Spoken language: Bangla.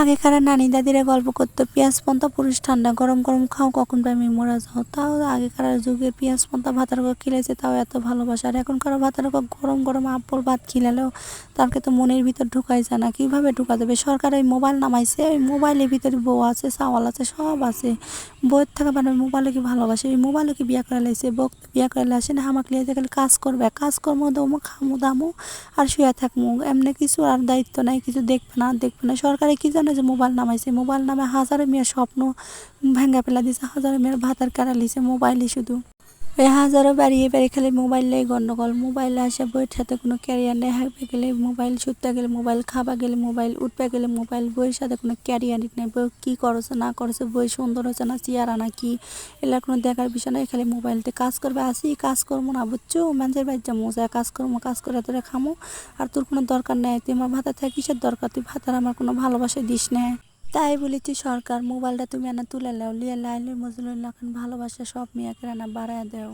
আগেকার নানি দাদিরা গল্প করতো, পেঁয়াজ পন্তা পুরুষ ঠান্ডা, গরম গরম খাও, কখন প্রেমে মরা যাও। তাও আগেকার যুগে পেঁয়াজ পন্তা ভাতার খিলেছে তাও এত ভালোবাসা। আর এখনকার ভাতার গরম গরম আপল, ভাত খিলালেও তাকে তো মনের ভিতর ঢুকাই যায় না। কীভাবে ঢুকা দেবে? সরকার ওই মোবাইল নামাইছে, ওই মোবাইলের ভিতরে বউ আছে, চাওয়াল আছে, সব আছে। বউয়ের থেকে মানে মোবাইলে কি ভালোবাসে? ওই মোবাইলে কি বিয়া করে লাইছে বউ বিয়া করে লাইছে না? হামাক লিয়ে গেলে কাজ করবে, কাজ কর্ম দমো, খামু, দামু, আর শুয়ে থাকমু এমনি কিছু আর দায়িত্ব নাই, কিছু দেখবে না দেখবে না। সরকারে কি জানে যে মোবাইল নামাইছে? মোবাইল নামে হাজারে মেয়ের স্বপ্ন ভেঙ্গা ফেলা দিছে, হাজারে মেয়ের ভাতার কেড়া লিছে মোবাইলই শুধু। এই হাজারো বাড়িয়ে বাড়ি খালি মোবাইল মোবাইলেই গন্ডগোল। মোবাইল আসে বইয়ের সাথে কোনো ক্যারিয়ার নেই হাঁকবে গেলে মোবাইল ছুটতে গেলে মোবাইল, খাবা গেলে মোবাইল, উঠবে গেলে মোবাইল, বইয়ের সাথে কোনো ক্যারিয়ার নেই। বই কী করেছে, না করেছে, বই সুন্দর হচ্ছে না চেয়ারা না কি? এগুলো কোনো দেখার বিষয় নয় খালি মোবাইলতে কাজ করবে, আসি, কাজ করব না, বুঝছ? মানুষের বাড়ির যা কাজ করব, কাজ করে তোরা খামো। আর তোর কোনো দরকার নেই, তুই আমার ভাতা থেকে কিসের দরকার, তুই ভাতার আমার কোনো ভালোবাসা দিস না। তাই বলেছি, সরকার, মোবাইলটা তুমি আনা তুলে লাও লিয়ে লাইলে, মজলুল এখন ভালোবাসা সব মেয়েকে রান্না বাড়ায় দেও।